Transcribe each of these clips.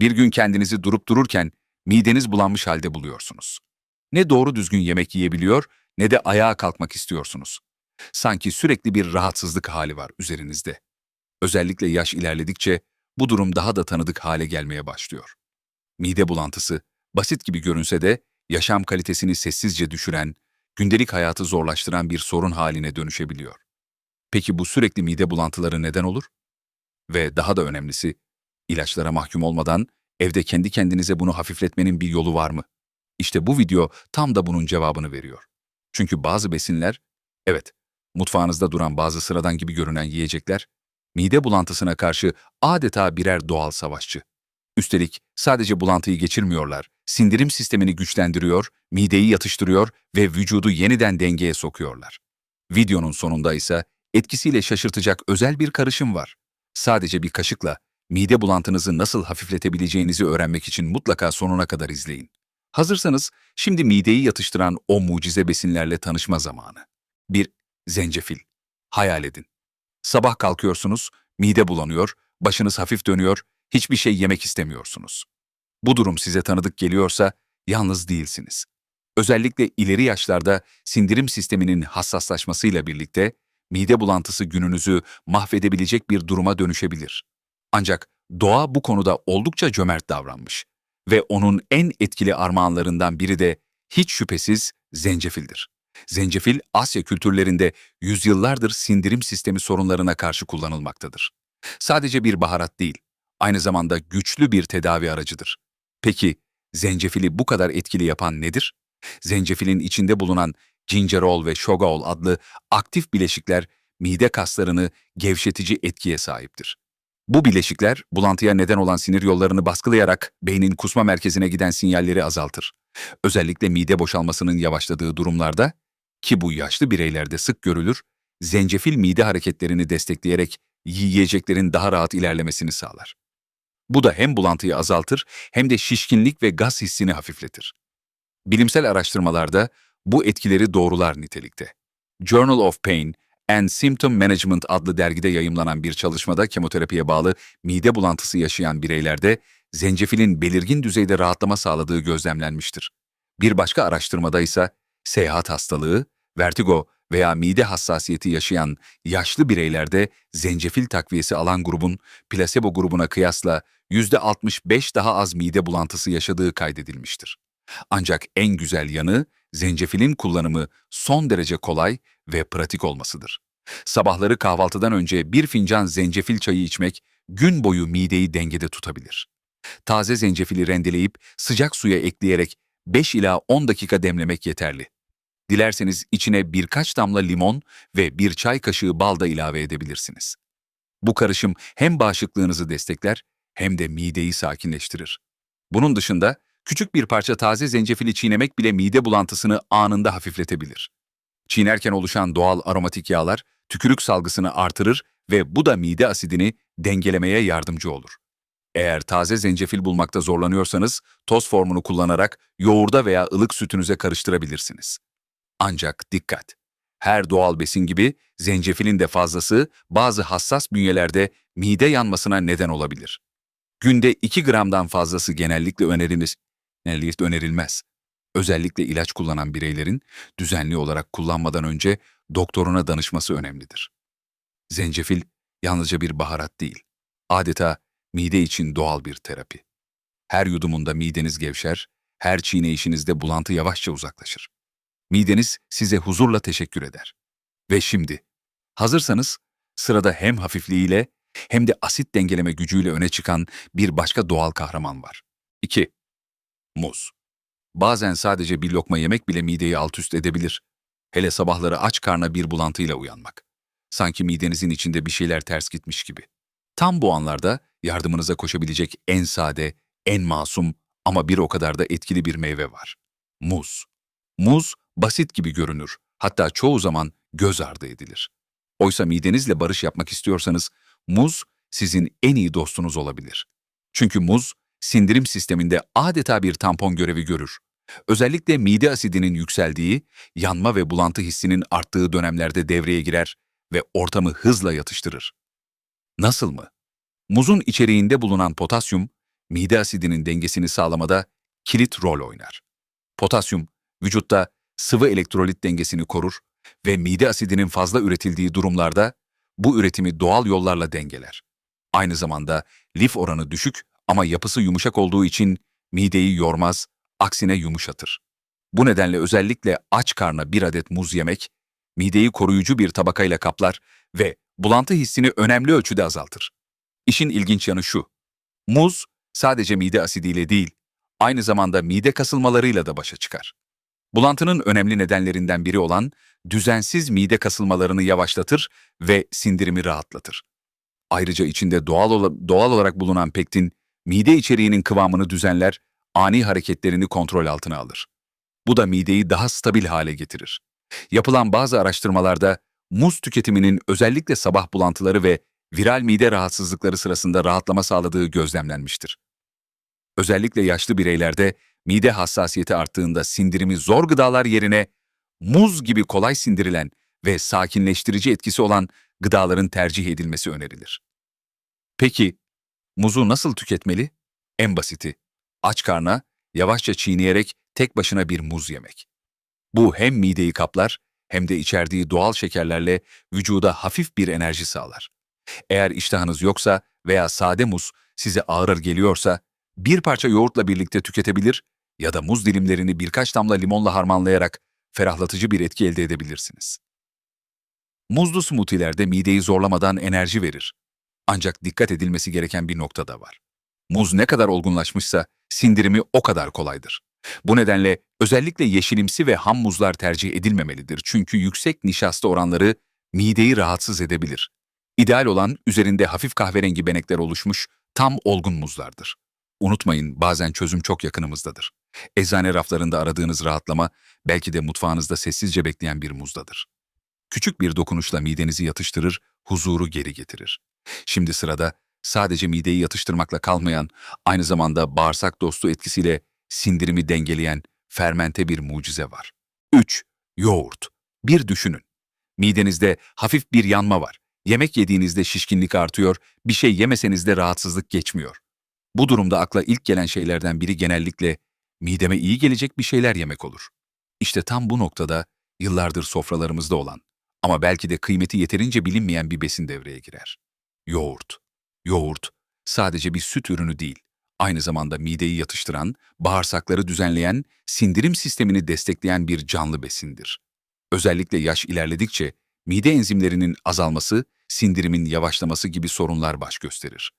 Bir gün kendinizi durup dururken mideniz bulanmış halde buluyorsunuz. Ne doğru düzgün yemek yiyebiliyor ne de ayağa kalkmak istiyorsunuz. Sanki sürekli bir rahatsızlık hali var üzerinizde. Özellikle yaş ilerledikçe bu durum daha da tanıdık hale gelmeye başlıyor. Mide bulantısı, basit gibi görünse de yaşam kalitesini sessizce düşüren, gündelik hayatı zorlaştıran bir sorun haline dönüşebiliyor. Peki bu sürekli mide bulantıları neden olur? Ve daha da önemlisi, ilaçlara mahkum olmadan evde kendi kendinize bunu hafifletmenin bir yolu var mı? İşte bu video tam da bunun cevabını veriyor. Çünkü bazı besinler, evet, mutfağınızda duran bazı sıradan gibi görünen yiyecekler, mide bulantısına karşı adeta birer doğal savaşçı. Üstelik sadece bulantıyı geçirmiyorlar, sindirim sistemini güçlendiriyor, mideyi yatıştırıyor ve vücudu yeniden dengeye sokuyorlar. Videonun sonunda ise etkisiyle şaşırtacak özel bir karışım var. Sadece bir kaşıkla mide bulantınızı nasıl hafifletebileceğinizi öğrenmek için mutlaka sonuna kadar izleyin. Hazırsanız şimdi mideyi yatıştıran o mucize besinlerle tanışma zamanı. 1. Zencefil. Hayal edin. Sabah kalkıyorsunuz, mide bulanıyor, başınız hafif dönüyor, hiçbir şey yemek istemiyorsunuz. Bu durum size tanıdık geliyorsa yalnız değilsiniz. Özellikle ileri yaşlarda sindirim sisteminin hassaslaşmasıyla birlikte mide bulantısı gününüzü mahvedebilecek bir duruma dönüşebilir. Ancak doğa bu konuda oldukça cömert davranmış ve onun en etkili armağanlarından biri de hiç şüphesiz zencefildir. Zencefil Asya kültürlerinde yüzyıllardır sindirim sistemi sorunlarına karşı kullanılmaktadır. Sadece bir baharat değil, aynı zamanda güçlü bir tedavi aracıdır. Peki zencefili bu kadar etkili yapan nedir? Zencefilin içinde bulunan gingerol ve shogaol adlı aktif bileşikler mide kaslarını gevşetici etkiye sahiptir. Bu bileşikler bulantıya neden olan sinir yollarını baskılayarak beynin kusma merkezine giden sinyalleri azaltır. Özellikle mide boşalmasının yavaşladığı durumlarda ki bu yaşlı bireylerde sık görülür, zencefil mide hareketlerini destekleyerek yiyeceklerin daha rahat ilerlemesini sağlar. Bu da hem bulantıyı azaltır hem de şişkinlik ve gaz hissini hafifletir. Bilimsel araştırmalarda bu etkileri doğrular nitelikte. Journal of Pain and Symptom Management adlı dergide yayımlanan bir çalışmada kemoterapiye bağlı mide bulantısı yaşayan bireylerde zencefilin belirgin düzeyde rahatlama sağladığı gözlemlenmiştir. Bir başka araştırmada ise seyahat hastalığı, vertigo veya mide hassasiyeti yaşayan yaşlı bireylerde zencefil takviyesi alan grubun plasebo grubuna kıyasla %65 daha az mide bulantısı yaşadığı kaydedilmiştir. Ancak en güzel yanı zencefilin kullanımı son derece kolay ve pratik olmasıdır. Sabahları kahvaltıdan önce bir fincan zencefil çayı içmek gün boyu mideyi dengede tutabilir. Taze zencefili rendeleyip sıcak suya ekleyerek 5 ila 10 dakika demlemek yeterli. Dilerseniz içine birkaç damla limon ve bir çay kaşığı bal da ilave edebilirsiniz. Bu karışım hem bağışıklığınızı destekler hem de mideyi sakinleştirir. Bunun dışında küçük bir parça taze zencefili çiğnemek bile mide bulantısını anında hafifletebilir. Çiğnerken oluşan doğal aromatik yağlar tükürük salgısını artırır ve bu da mide asidini dengelemeye yardımcı olur. Eğer taze zencefil bulmakta zorlanıyorsanız toz formunu kullanarak yoğurda veya ılık sütünüze karıştırabilirsiniz. Ancak dikkat! Her doğal besin gibi zencefilin de fazlası bazı hassas bünyelerde mide yanmasına neden olabilir. Günde 2 gramdan fazlası genellikle önerilir, genellikle önerilmez. Özellikle ilaç kullanan bireylerin düzenli olarak kullanmadan önce doktoruna danışması önemlidir. Zencefil yalnızca bir baharat değil, adeta mide için doğal bir terapi. Her yudumunda mideniz gevşer, her çiğneyişinizde bulantı yavaşça uzaklaşır. Mideniz size huzurla teşekkür eder. Ve şimdi, hazırsanız sırada hem hafifliğiyle hem de asit dengeleme gücüyle öne çıkan bir başka doğal kahraman var. 2. Muz. Bazen sadece bir lokma yemek bile mideyi alt üst edebilir. Hele sabahları aç karna bir bulantıyla uyanmak. Sanki midenizin içinde bir şeyler ters gitmiş gibi. Tam bu anlarda yardımınıza koşabilecek en sade, en masum ama bir o kadar da etkili bir meyve var. Muz. Muz basit gibi görünür. Hatta çoğu zaman göz ardı edilir. Oysa midenizle barış yapmak istiyorsanız muz sizin en iyi dostunuz olabilir. Çünkü muz sindirim sisteminde adeta bir tampon görevi görür. Özellikle mide asidinin yükseldiği, yanma ve bulantı hissinin arttığı dönemlerde devreye girer ve ortamı hızla yatıştırır. Nasıl mı? Muzun içeriğinde bulunan potasyum, mide asidinin dengesini sağlamada kilit rol oynar. Potasyum, vücutta sıvı elektrolit dengesini korur ve mide asidinin fazla üretildiği durumlarda bu üretimi doğal yollarla dengeler. Aynı zamanda lif oranı düşük ama yapısı yumuşak olduğu için mideyi yormaz, aksine yumuşatır. Bu nedenle özellikle aç karna bir adet muz yemek, mideyi koruyucu bir tabakayla kaplar ve bulantı hissini önemli ölçüde azaltır. İşin ilginç yanı şu, muz sadece mide asidiyle değil, aynı zamanda mide kasılmalarıyla da başa çıkar. Bulantının önemli nedenlerinden biri olan düzensiz mide kasılmalarını yavaşlatır ve sindirimi rahatlatır. Ayrıca içinde doğal, ola- doğal olarak bulunan pektin, mide içeriğinin kıvamını düzenler, ani hareketlerini kontrol altına alır. Bu da mideyi daha stabil hale getirir. Yapılan bazı araştırmalarda muz tüketiminin özellikle sabah bulantıları ve viral mide rahatsızlıkları sırasında rahatlama sağladığı gözlemlenmiştir. Özellikle yaşlı bireylerde mide hassasiyeti arttığında sindirimi zor gıdalar yerine muz gibi kolay sindirilen ve sakinleştirici etkisi olan gıdaların tercih edilmesi önerilir. Peki, muzu nasıl tüketmeli? En basiti, aç karna, yavaşça çiğneyerek tek başına bir muz yemek. Bu hem mideyi kaplar hem de içerdiği doğal şekerlerle vücuda hafif bir enerji sağlar. Eğer iştahınız yoksa veya sade muz size ağır geliyorsa, bir parça yoğurtla birlikte tüketebilir ya da muz dilimlerini birkaç damla limonla harmanlayarak ferahlatıcı bir etki elde edebilirsiniz. Muzlu smoothie'lerde mideyi zorlamadan enerji verir. Ancak dikkat edilmesi gereken bir nokta da var. Muz ne kadar olgunlaşmışsa sindirimi o kadar kolaydır. Bu nedenle özellikle yeşilimsi ve ham muzlar tercih edilmemelidir çünkü yüksek nişasta oranları mideyi rahatsız edebilir. İdeal olan üzerinde hafif kahverengi benekler oluşmuş tam olgun muzlardır. Unutmayın bazen çözüm çok yakınımızdadır. Eczane raflarında aradığınız rahatlama belki de mutfağınızda sessizce bekleyen bir muzdadır. Küçük bir dokunuşla midenizi yatıştırır, huzuru geri getirir. Şimdi sırada sadece mideyi yatıştırmakla kalmayan, aynı zamanda bağırsak dostu etkisiyle sindirimi dengeleyen fermente bir mucize var. 3. Yoğurt. Bir düşünün. Midenizde hafif bir yanma var. Yemek yediğinizde şişkinlik artıyor, bir şey yemeseniz de rahatsızlık geçmiyor. Bu durumda akla ilk gelen şeylerden biri genellikle mideme iyi gelecek bir şeyler yemek olur. İşte tam bu noktada yıllardır sofralarımızda olan ama belki de kıymeti yeterince bilinmeyen bir besin devreye girer. Yoğurt. Yoğurt sadece bir süt ürünü değil, aynı zamanda mideyi yatıştıran, bağırsakları düzenleyen, sindirim sistemini destekleyen bir canlı besindir. Özellikle yaş ilerledikçe mide enzimlerinin azalması, sindirimin yavaşlaması gibi sorunlar baş gösterir.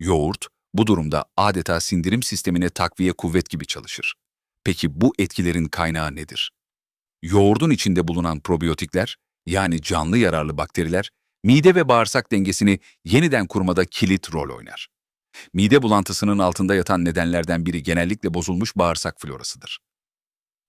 Yoğurt, bu durumda adeta sindirim sistemine takviye kuvvet gibi çalışır. Peki bu etkilerin kaynağı nedir? Yoğurdun içinde bulunan probiyotikler, yani canlı yararlı bakteriler, mide ve bağırsak dengesini yeniden kurmada kilit rol oynar. Mide bulantısının altında yatan nedenlerden biri genellikle bozulmuş bağırsak florasıdır.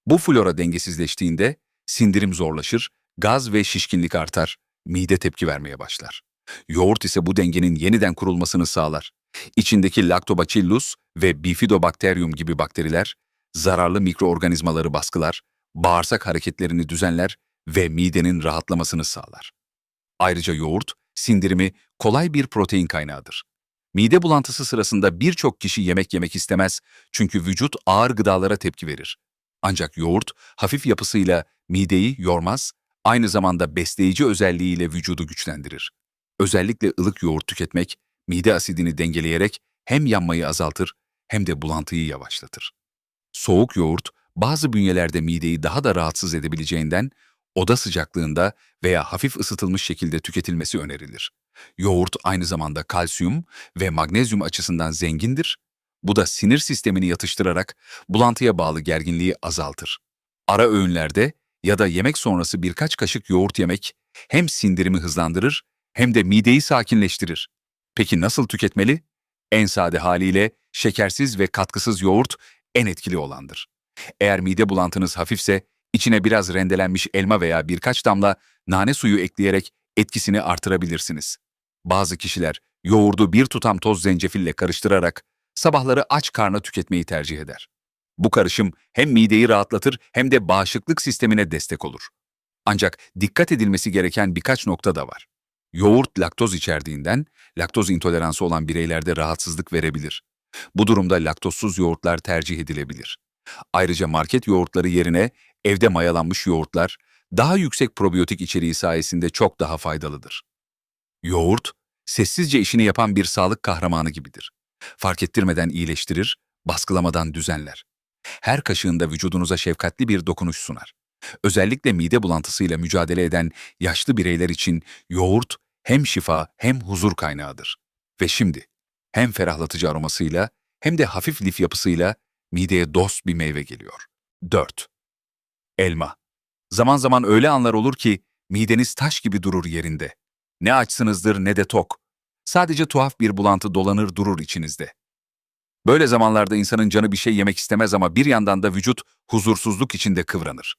Bu flora dengesizleştiğinde sindirim zorlaşır, gaz ve şişkinlik artar, mide tepki vermeye başlar. Yoğurt ise bu dengenin yeniden kurulmasını sağlar. İçindeki Lactobacillus ve Bifidobacterium gibi bakteriler zararlı mikroorganizmaları baskılar, bağırsak hareketlerini düzenler ve midenin rahatlamasını sağlar. Ayrıca yoğurt, sindirimi kolay bir protein kaynağıdır. Mide bulantısı sırasında birçok kişi yemek yemek istemez çünkü vücut ağır gıdalara tepki verir. Ancak yoğurt hafif yapısıyla mideyi yormaz, aynı zamanda besleyici özelliğiyle vücudu güçlendirir. Özellikle ılık yoğurt tüketmek, mide asidini dengeleyerek hem yanmayı azaltır hem de bulantıyı yavaşlatır. Soğuk yoğurt, bazı bünyelerde mideyi daha da rahatsız edebileceğinden oda sıcaklığında veya hafif ısıtılmış şekilde tüketilmesi önerilir. Yoğurt aynı zamanda kalsiyum ve magnezyum açısından zengindir. Bu da sinir sistemini yatıştırarak bulantıya bağlı gerginliği azaltır. Ara öğünlerde ya da yemek sonrası birkaç kaşık yoğurt yemek hem sindirimi hızlandırır hem de mideyi sakinleştirir. Peki nasıl tüketmeli? En sade haliyle şekersiz ve katkısız yoğurt en etkili olandır. Eğer mide bulantınız hafifse içine biraz rendelenmiş elma veya birkaç damla nane suyu ekleyerek etkisini artırabilirsiniz. Bazı kişiler yoğurdu bir tutam toz zencefille karıştırarak sabahları aç karna tüketmeyi tercih eder. Bu karışım hem mideyi rahatlatır hem de bağışıklık sistemine destek olur. Ancak dikkat edilmesi gereken birkaç nokta da var. Yoğurt laktoz içerdiğinden laktoz intoleransı olan bireylerde rahatsızlık verebilir. Bu durumda laktozsuz yoğurtlar tercih edilebilir. Ayrıca market yoğurtları yerine evde mayalanmış yoğurtlar daha yüksek probiyotik içeriği sayesinde çok daha faydalıdır. Yoğurt, sessizce işini yapan bir sağlık kahramanı gibidir. Fark ettirmeden iyileştirir, baskılamadan düzenler. Her kaşığında vücudunuza şefkatli bir dokunuş sunar. Özellikle mide bulantısıyla mücadele eden yaşlı bireyler için yoğurt hem şifa hem huzur kaynağıdır. Ve şimdi hem ferahlatıcı aromasıyla hem de hafif lif yapısıyla mideye dost bir meyve geliyor. 4. Elma. Zaman zaman öyle anlar olur ki mideniz taş gibi durur yerinde. Ne açsınızdır ne de tok. Sadece tuhaf bir bulantı dolanır durur içinizde. Böyle zamanlarda insanın canı bir şey yemek istemez ama bir yandan da vücut huzursuzluk içinde kıvranır.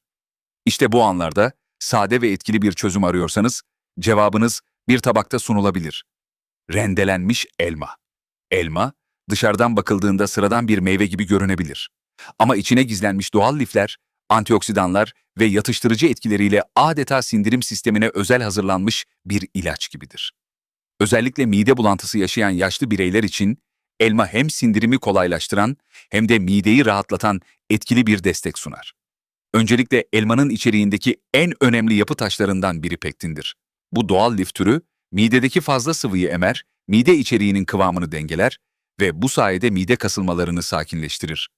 İşte bu anlarda sade ve etkili bir çözüm arıyorsanız cevabınız bir tabakta sunulabilir. Rendelenmiş elma. Elma, dışarıdan bakıldığında sıradan bir meyve gibi görünebilir. Ama içine gizlenmiş doğal lifler, antioksidanlar ve yatıştırıcı etkileriyle adeta sindirim sistemine özel hazırlanmış bir ilaç gibidir. Özellikle mide bulantısı yaşayan yaşlı bireyler için elma hem sindirimi kolaylaştıran hem de mideyi rahatlatan etkili bir destek sunar. Öncelikle elmanın içeriğindeki en önemli yapı taşlarından biri pektindir. Bu doğal lif türü midedeki fazla sıvıyı emer, mide içeriğinin kıvamını dengeler ve bu sayede mide kasılmalarını sakinleştirir.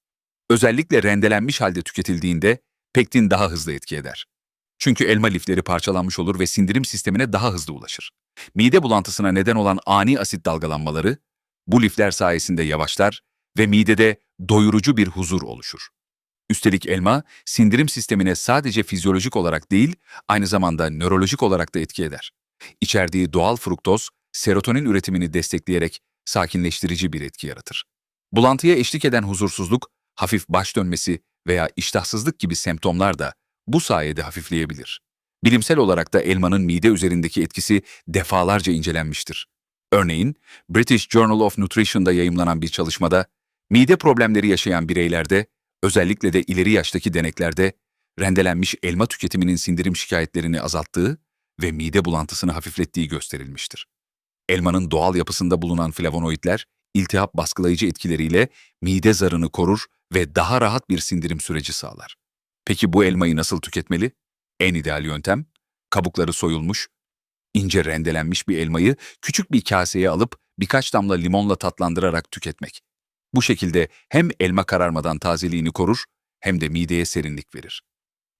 Özellikle rendelenmiş halde tüketildiğinde pektin daha hızlı etki eder. Çünkü elma lifleri parçalanmış olur ve sindirim sistemine daha hızlı ulaşır. Mide bulantısına neden olan ani asit dalgalanmaları bu lifler sayesinde yavaşlar ve midede doyurucu bir huzur oluşur. Üstelik elma, sindirim sistemine sadece fizyolojik olarak değil, aynı zamanda nörolojik olarak da etki eder. İçerdiği doğal fruktoz, serotonin üretimini destekleyerek sakinleştirici bir etki yaratır. Bulantıya eşlik eden huzursuzluk, hafif baş dönmesi veya iştahsızlık gibi semptomlar da bu sayede hafifleyebilir. Bilimsel olarak da elmanın mide üzerindeki etkisi defalarca incelenmiştir. Örneğin, British Journal of Nutrition'da yayımlanan bir çalışmada, mide problemleri yaşayan bireylerde, özellikle de ileri yaştaki deneklerde, rendelenmiş elma tüketiminin sindirim şikayetlerini azalttığı ve mide bulantısını hafiflettiği gösterilmiştir. Elmanın doğal yapısında bulunan flavonoidler, iltihap baskılayıcı etkileriyle mide zarını korur ve daha rahat bir sindirim süreci sağlar. Peki bu elmayı nasıl tüketmeli? En ideal yöntem, kabukları soyulmuş, ince rendelenmiş bir elmayı küçük bir kaseye alıp birkaç damla limonla tatlandırarak tüketmek. Bu şekilde hem elma kararmadan tazeliğini korur hem de mideye serinlik verir.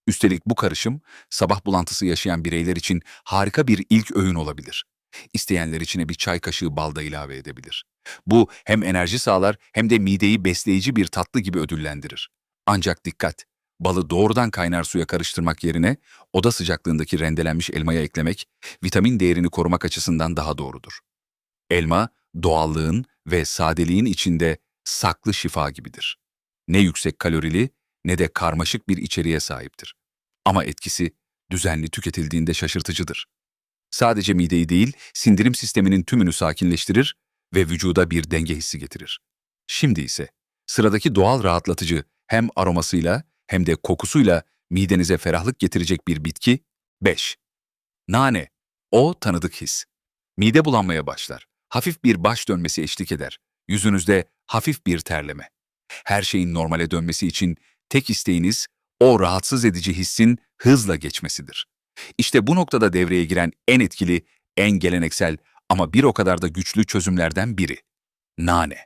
Üstelik bu karışım sabah bulantısı yaşayan bireyler için harika bir ilk öğün olabilir. İsteyenler içine bir çay kaşığı bal da ilave edebilir. Bu hem enerji sağlar hem de mideyi besleyici bir tatlı gibi ödüllendirir. Ancak dikkat! Balı doğrudan kaynar suya karıştırmak yerine oda sıcaklığındaki rendelenmiş elmaya eklemek vitamin değerini korumak açısından daha doğrudur. Elma, doğallığın ve sadeliğin içinde saklı şifa gibidir. Ne yüksek kalorili ne de karmaşık bir içeriğe sahiptir. Ama etkisi düzenli tüketildiğinde şaşırtıcıdır. Sadece mideyi değil, sindirim sisteminin tümünü sakinleştirir ve vücuda bir denge hissi getirir. Şimdi ise sıradaki doğal rahatlatıcı hem aromasıyla hem de kokusuyla midenize ferahlık getirecek bir bitki 5. Nane. O tanıdık his. Mide bulanmaya başlar. Hafif bir baş dönmesi eşlik eder. Yüzünüzde hafif bir terleme. Her şeyin normale dönmesi için tek isteğiniz o rahatsız edici hissin hızla geçmesidir. İşte bu noktada devreye giren en etkili, en geleneksel ama bir o kadar da güçlü çözümlerden biri. Nane.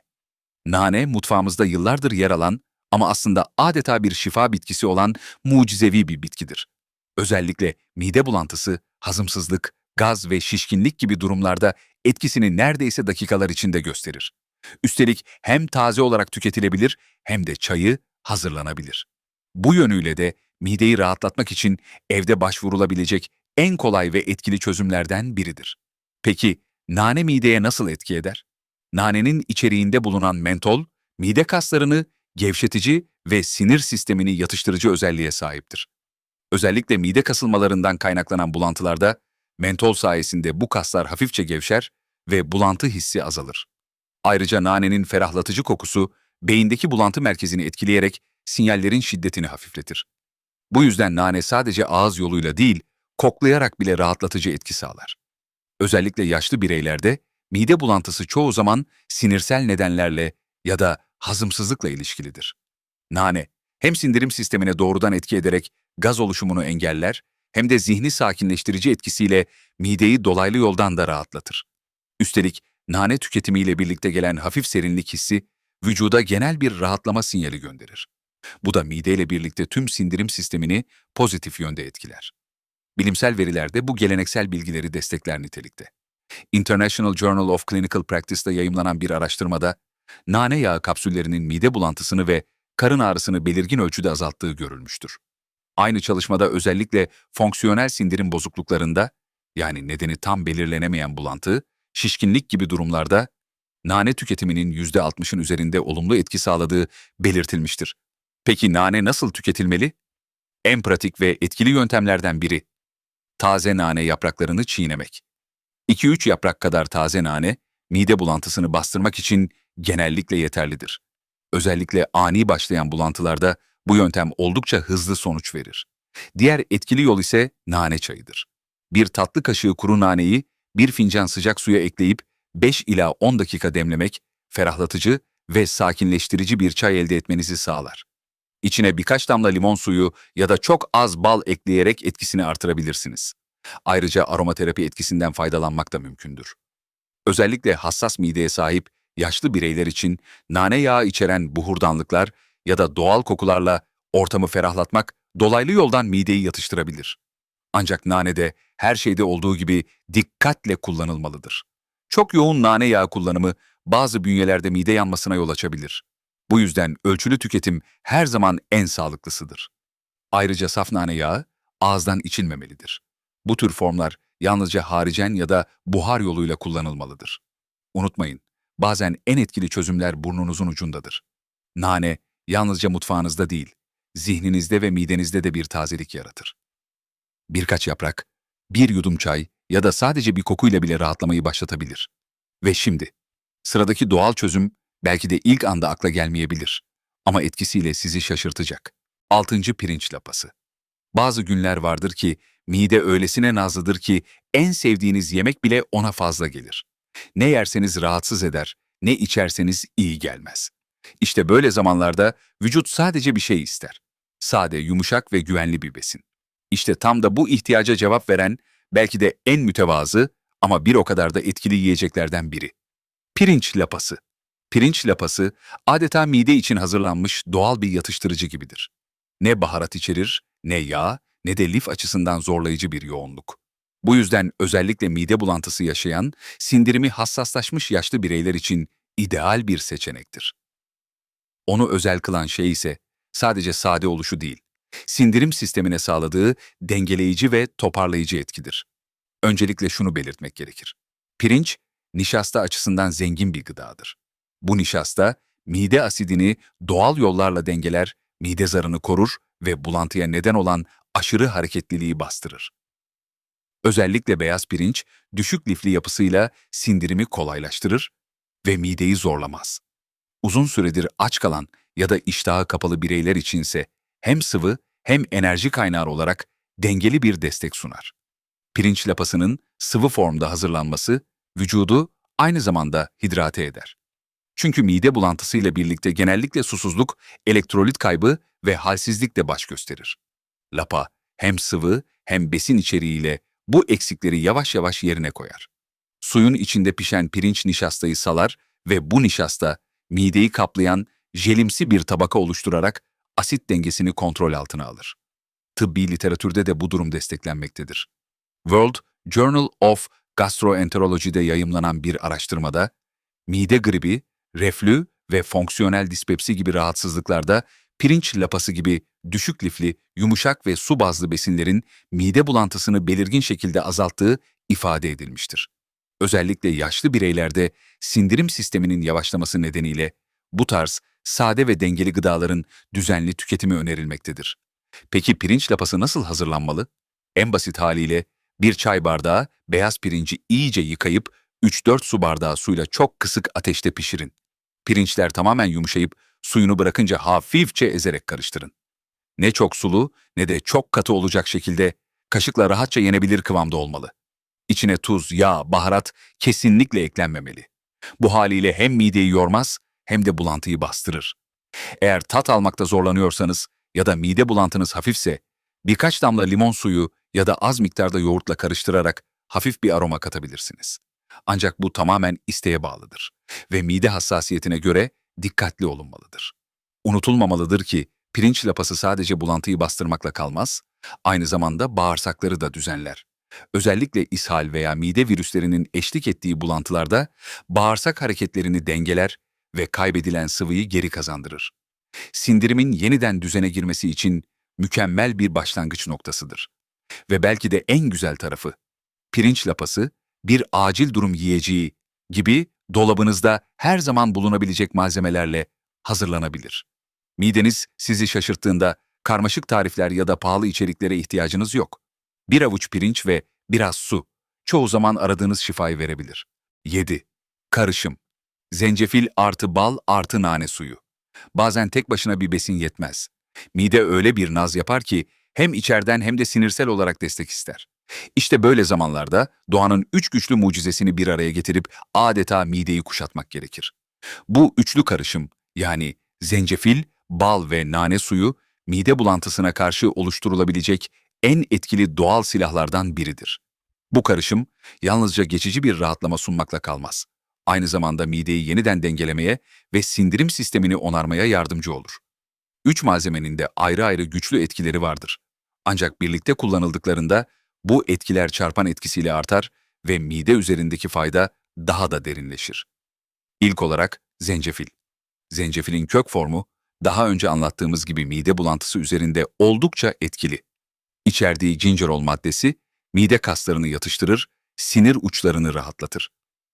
Nane mutfağımızda yıllardır yer alan ama aslında adeta bir şifa bitkisi olan mucizevi bir bitkidir. Özellikle mide bulantısı, hazımsızlık, gaz ve şişkinlik gibi durumlarda etkisini neredeyse dakikalar içinde gösterir. Üstelik hem taze olarak tüketilebilir hem de çayı hazırlanabilir. Bu yönüyle de mideyi rahatlatmak için evde başvurulabilecek en kolay ve etkili çözümlerden biridir. Peki nane mideye nasıl etki eder? Nanenin içeriğinde bulunan mentol, mide kaslarını gevşetici ve sinir sistemini yatıştırıcı özelliğe sahiptir. Özellikle mide kasılmalarından kaynaklanan bulantılarda mentol sayesinde bu kaslar hafifçe gevşer ve bulantı hissi azalır. Ayrıca nanenin ferahlatıcı kokusu beyindeki bulantı merkezini etkileyerek sinyallerin şiddetini hafifletir. Bu yüzden nane sadece ağız yoluyla değil, koklayarak bile rahatlatıcı etki sağlar. Özellikle yaşlı bireylerde mide bulantısı çoğu zaman sinirsel nedenlerle ya da hazımsızlıkla ilişkilidir. Nane, hem sindirim sistemine doğrudan etki ederek gaz oluşumunu engeller, hem de zihni sakinleştirici etkisiyle mideyi dolaylı yoldan da rahatlatır. Üstelik nane tüketimiyle birlikte gelen hafif serinlik hissi vücuda genel bir rahatlama sinyali gönderir. Bu da mideyle birlikte tüm sindirim sistemini pozitif yönde etkiler. Bilimsel verilerde bu geleneksel bilgileri destekler nitelikte. International Journal of Clinical Practice'da yayımlanan bir araştırmada, nane yağı kapsüllerinin mide bulantısını ve karın ağrısını belirgin ölçüde azalttığı görülmüştür. Aynı çalışmada özellikle fonksiyonel sindirim bozukluklarında, yani nedeni tam belirlenemeyen bulantı, şişkinlik gibi durumlarda nane tüketiminin %60'ın üzerinde olumlu etki sağladığı belirtilmiştir. Peki nane nasıl tüketilmeli? En pratik ve etkili yöntemlerden biri, taze nane yapraklarını çiğnemek. 2-3 yaprak kadar taze nane, mide bulantısını bastırmak için genellikle yeterlidir. Özellikle ani başlayan bulantılarda bu yöntem oldukça hızlı sonuç verir. Diğer etkili yol ise nane çayıdır. Bir tatlı kaşığı kuru naneyi bir fincan sıcak suya ekleyip 5 ila 10 dakika demlemek, ferahlatıcı ve sakinleştirici bir çay elde etmenizi sağlar. İçine birkaç damla limon suyu ya da çok az bal ekleyerek etkisini artırabilirsiniz. Ayrıca aromaterapi etkisinden faydalanmak da mümkündür. Özellikle hassas mideye sahip yaşlı bireyler için nane yağı içeren buhurdanlıklar ya da doğal kokularla ortamı ferahlatmak dolaylı yoldan mideyi yatıştırabilir. Ancak nanede her şeyde olduğu gibi dikkatle kullanılmalıdır. Çok yoğun nane yağı kullanımı bazı bünyelerde mide yanmasına yol açabilir. Bu yüzden ölçülü tüketim her zaman en sağlıklısıdır. Ayrıca saf nane yağı ağızdan içilmemelidir. Bu tür formlar yalnızca haricen ya da buhar yoluyla kullanılmalıdır. Unutmayın, bazen en etkili çözümler burnunuzun ucundadır. Nane yalnızca mutfağınızda değil, zihninizde ve midenizde de bir tazelik yaratır. Birkaç yaprak, bir yudum çay ya da sadece bir kokuyla bile rahatlamayı başlatabilir. Ve şimdi, sıradaki doğal çözüm belki de ilk anda akla gelmeyebilir ama etkisiyle sizi şaşırtacak. Altıncı pirinç lapası. Bazı günler vardır ki mide öylesine nazlıdır ki en sevdiğiniz yemek bile ona fazla gelir. Ne yerseniz rahatsız eder, ne içerseniz iyi gelmez. İşte böyle zamanlarda vücut sadece bir şey ister. Sade, yumuşak ve güvenli bir besin. İşte tam da bu ihtiyaca cevap veren, belki de en mütevazı ama bir o kadar da etkili yiyeceklerden biri. Pirinç lapası. Pirinç lapası adeta mide için hazırlanmış doğal bir yatıştırıcı gibidir. Ne baharat içerir, ne yağ, ne de lif açısından zorlayıcı bir yoğunluk. Bu yüzden özellikle mide bulantısı yaşayan, sindirimi hassaslaşmış yaşlı bireyler için ideal bir seçenektir. Onu özel kılan şey ise sadece sade oluşu değil, sindirim sistemine sağladığı dengeleyici ve toparlayıcı etkidir. Öncelikle şunu belirtmek gerekir. Pirinç, nişasta açısından zengin bir gıdadır. Bu nişasta, mide asidini doğal yollarla dengeler, mide zarını korur ve bulantıya neden olan aşırı hareketliliği bastırır. Özellikle beyaz pirinç, düşük lifli yapısıyla sindirimi kolaylaştırır ve mideyi zorlamaz. Uzun süredir aç kalan ya da iştahı kapalı bireyler içinse hem sıvı hem enerji kaynağı olarak dengeli bir destek sunar. Pirinç lapasının sıvı formda hazırlanması vücudu aynı zamanda hidrate eder. Çünkü mide bulantısıyla birlikte genellikle susuzluk, elektrolit kaybı ve halsizlik de baş gösterir. Lapa hem sıvı hem besin içeriğiyle bu eksikleri yavaş yavaş yerine koyar. Suyun içinde pişen pirinç nişastayı salar ve bu nişasta mideyi kaplayan jelimsi bir tabaka oluşturarak asit dengesini kontrol altına alır. Tıbbi literatürde de bu durum desteklenmektedir. World Journal of Gastroenterology'de yayımlanan bir araştırmada, mide gribi, reflü ve fonksiyonel dispepsi gibi rahatsızlıklarda pirinç lapası gibi düşük lifli, yumuşak ve su bazlı besinlerin mide bulantısını belirgin şekilde azalttığı ifade edilmiştir. Özellikle yaşlı bireylerde sindirim sisteminin yavaşlaması nedeniyle bu tarz sade ve dengeli gıdaların düzenli tüketimi önerilmektedir. Peki pirinç lapası nasıl hazırlanmalı? En basit haliyle bir çay bardağı beyaz pirinci iyice yıkayıp 3-4 su bardağı suyla çok kısık ateşte pişirin. Pirinçler tamamen yumuşayıp suyunu bırakınca hafifçe ezerek karıştırın. Ne çok sulu ne de çok katı olacak şekilde kaşıkla rahatça yenebilir kıvamda olmalı. İçine tuz, yağ, baharat kesinlikle eklenmemeli. Bu haliyle hem mideyi yormaz hem de bulantıyı bastırır. Eğer tat almakta zorlanıyorsanız ya da mide bulantınız hafifse, birkaç damla limon suyu ya da az miktarda yoğurtla karıştırarak hafif bir aroma katabilirsiniz. Ancak bu tamamen isteğe bağlıdır ve mide hassasiyetine göre dikkatli olunmalıdır. Unutulmamalıdır ki pirinç lapası sadece bulantıyı bastırmakla kalmaz, aynı zamanda bağırsakları da düzenler. Özellikle ishal veya mide virüslerinin eşlik ettiği bulantılarda bağırsak hareketlerini dengeler ve kaybedilen sıvıyı geri kazandırır. Sindirimin yeniden düzene girmesi için mükemmel bir başlangıç noktasıdır. Ve belki de en güzel tarafı, pirinç lapası, bir acil durum yiyeceği gibi dolabınızda her zaman bulunabilecek malzemelerle hazırlanabilir. Mideniz sizi şaşırttığında karmaşık tarifler ya da pahalı içeriklere ihtiyacınız yok. Bir avuç pirinç ve biraz su çoğu zaman aradığınız şifayı verebilir. 7. Karışım. Zencefil artı bal artı nane suyu. Bazen tek başına bir besin yetmez. Mide öyle bir naz yapar ki hem içerden hem de sinirsel olarak destek ister. İşte böyle zamanlarda doğanın üç güçlü mucizesini bir araya getirip adeta mideyi kuşatmak gerekir. Bu üçlü karışım yani zencefil, bal ve nane suyu mide bulantısına karşı oluşturulabilecek en etkili doğal silahlardan biridir. Bu karışım yalnızca geçici bir rahatlama sunmakla kalmaz. Aynı zamanda mideyi yeniden dengelemeye ve sindirim sistemini onarmaya yardımcı olur. Üç malzemenin de ayrı ayrı güçlü etkileri vardır. Ancak birlikte kullanıldıklarında bu etkiler çarpan etkisiyle artar ve mide üzerindeki fayda daha da derinleşir. İlk olarak zencefil. Zencefilin kök formu daha önce anlattığımız gibi mide bulantısı üzerinde oldukça etkili. İçerdiği gingerol maddesi mide kaslarını yatıştırır, sinir uçlarını rahatlatır.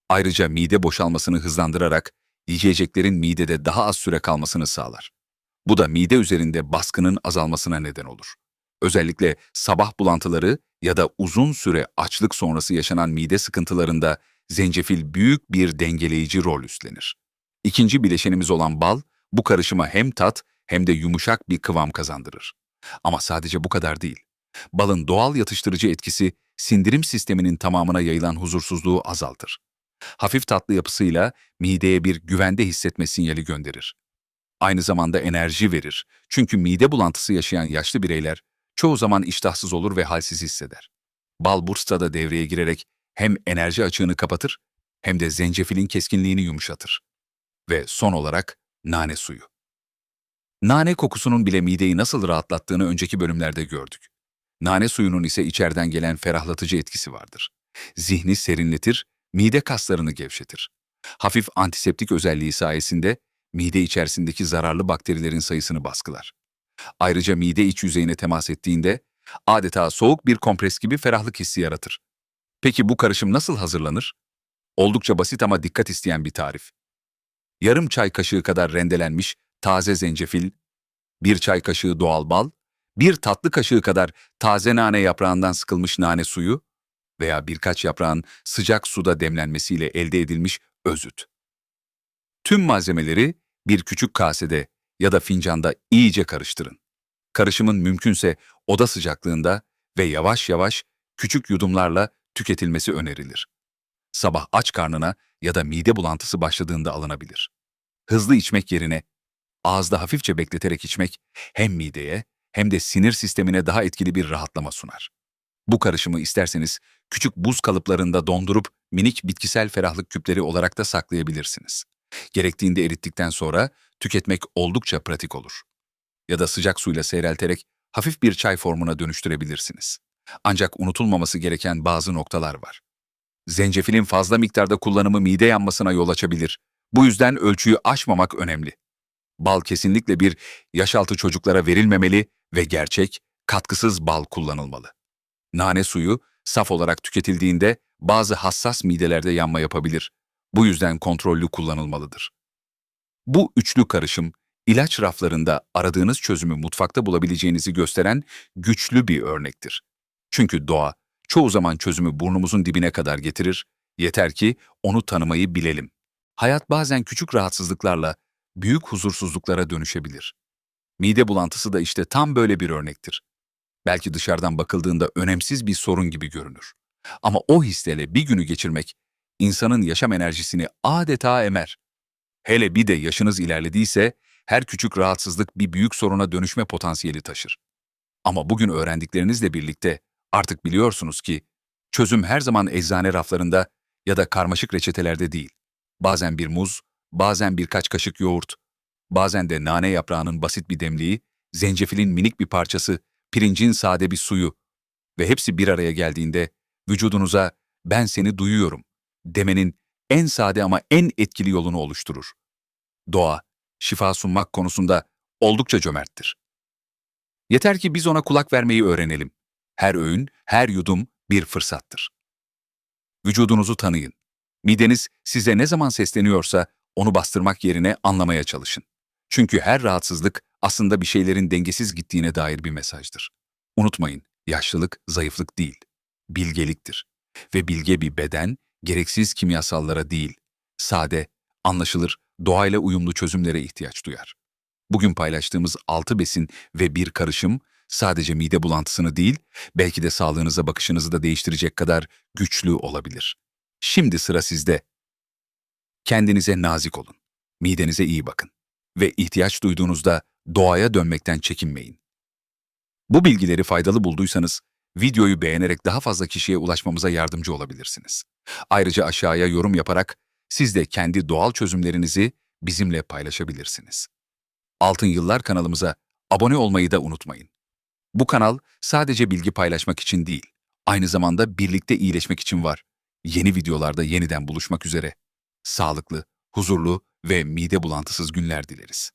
Ayrıca mide boşalmasını hızlandırarak yiyeceklerin midede daha az süre kalmasını sağlar. Bu da mide üzerinde baskının azalmasına neden olur. Özellikle sabah bulantıları ya da uzun süre açlık sonrası yaşanan mide sıkıntılarında zencefil büyük bir dengeleyici rol üstlenir. İkinci bileşenimiz olan bal, bu karışıma hem tat hem de yumuşak bir kıvam kazandırır. Ama sadece bu kadar değil. Balın doğal yatıştırıcı etkisi sindirim sisteminin tamamına yayılan huzursuzluğu azaltır. Hafif tatlı yapısıyla mideye bir güvende hissetme sinyali gönderir. Aynı zamanda enerji verir. Çünkü mide bulantısı yaşayan yaşlı bireyler çoğu zaman iştahsız olur ve halsiz hisseder. Bal bursta da devreye girerek hem enerji açığını kapatır hem de zencefilin keskinliğini yumuşatır. Ve son olarak nane suyu. Nane kokusunun bile mideyi nasıl rahatlattığını önceki bölümlerde gördük. Nane suyunun ise içeriden gelen ferahlatıcı etkisi vardır. Zihni serinletir, mide kaslarını gevşetir. Hafif antiseptik özelliği sayesinde mide içerisindeki zararlı bakterilerin sayısını baskılar. Ayrıca mide iç yüzeyine temas ettiğinde adeta soğuk bir kompres gibi ferahlık hissi yaratır. Peki bu karışım nasıl hazırlanır? Oldukça basit ama dikkat isteyen bir tarif. Yarım çay kaşığı kadar rendelenmiş taze zencefil, bir çay kaşığı doğal bal, bir tatlı kaşığı kadar taze nane yaprağından sıkılmış nane suyu veya birkaç yaprağın sıcak suda demlenmesiyle elde edilmiş özüt. Tüm malzemeleri bir küçük kasede ya da fincanda iyice karıştırın. Karışımın mümkünse oda sıcaklığında ve yavaş yavaş küçük yudumlarla tüketilmesi önerilir. Sabah aç karnına ya da mide bulantısı başladığında alınabilir. Hızlı içmek yerine ağızda hafifçe bekleterek içmek hem mideye hem de sinir sistemine daha etkili bir rahatlama sunar. Bu karışımı isterseniz küçük buz kalıplarında dondurup minik bitkisel ferahlık küpleri olarak da saklayabilirsiniz. Gerektiğinde erittikten sonra tüketmek oldukça pratik olur. Ya da sıcak suyla seyrelterek hafif bir çay formuna dönüştürebilirsiniz. Ancak unutulmaması gereken bazı noktalar var. Zencefilin fazla miktarda kullanımı mide yanmasına yol açabilir. Bu yüzden ölçüyü aşmamak önemli. Bal kesinlikle bir yaş altı çocuklara verilmemeli ve gerçek, katkısız bal kullanılmalı. Nane suyu saf olarak tüketildiğinde bazı hassas midelerde yanma yapabilir. Bu yüzden kontrollü kullanılmalıdır. Bu üçlü karışım, ilaç raflarında aradığınız çözümü mutfakta bulabileceğinizi gösteren güçlü bir örnektir. Çünkü doğa çoğu zaman çözümü burnumuzun dibine kadar getirir, yeter ki onu tanımayı bilelim. Hayat bazen küçük rahatsızlıklarla büyük huzursuzluklara dönüşebilir. Mide bulantısı da işte tam böyle bir örnektir. Belki dışarıdan bakıldığında önemsiz bir sorun gibi görünür. Ama o hislerle bir günü geçirmek insanın yaşam enerjisini adeta emer. Hele bir de yaşınız ilerlediyse her küçük rahatsızlık bir büyük soruna dönüşme potansiyeli taşır. Ama bugün öğrendiklerinizle birlikte artık biliyorsunuz ki çözüm her zaman eczane raflarında ya da karmaşık reçetelerde değil. Bazen bir muz, bazen birkaç kaşık yoğurt, bazen de nane yaprağının basit bir demliği, zencefilin minik bir parçası, pirincin sade bir suyu ve hepsi bir araya geldiğinde vücudunuza ben seni duyuyorum demenin en sade ama en etkili yolunu oluşturur. Doğa, şifa sunmak konusunda oldukça cömerttir. Yeter ki biz ona kulak vermeyi öğrenelim. Her öğün, her yudum bir fırsattır. Vücudunuzu tanıyın. Mideniz size ne zaman sesleniyorsa onu bastırmak yerine anlamaya çalışın. Çünkü her rahatsızlık aslında bir şeylerin dengesiz gittiğine dair bir mesajdır. Unutmayın, yaşlılık zayıflık değil, bilgeliktir. Ve bilge bir beden, gereksiz kimyasallara değil, sade, anlaşılır, doğayla uyumlu çözümlere ihtiyaç duyar. Bugün paylaştığımız altı besin ve bir karışım sadece mide bulantısını değil, belki de sağlığınıza bakışınızı da değiştirecek kadar güçlü olabilir. Şimdi sıra sizde. Kendinize nazik olun. Midenize iyi bakın. Ve ihtiyaç duyduğunuzda doğaya dönmekten çekinmeyin. Bu bilgileri faydalı bulduysanız, videoyu beğenerek daha fazla kişiye ulaşmamıza yardımcı olabilirsiniz. Ayrıca aşağıya yorum yaparak siz de kendi doğal çözümlerinizi bizimle paylaşabilirsiniz. Altın Yıllar kanalımıza abone olmayı da unutmayın. Bu kanal sadece bilgi paylaşmak için değil, aynı zamanda birlikte iyileşmek için var. Yeni videolarda yeniden buluşmak üzere. Sağlıklı, huzurlu ve mide bulantısız günler dileriz.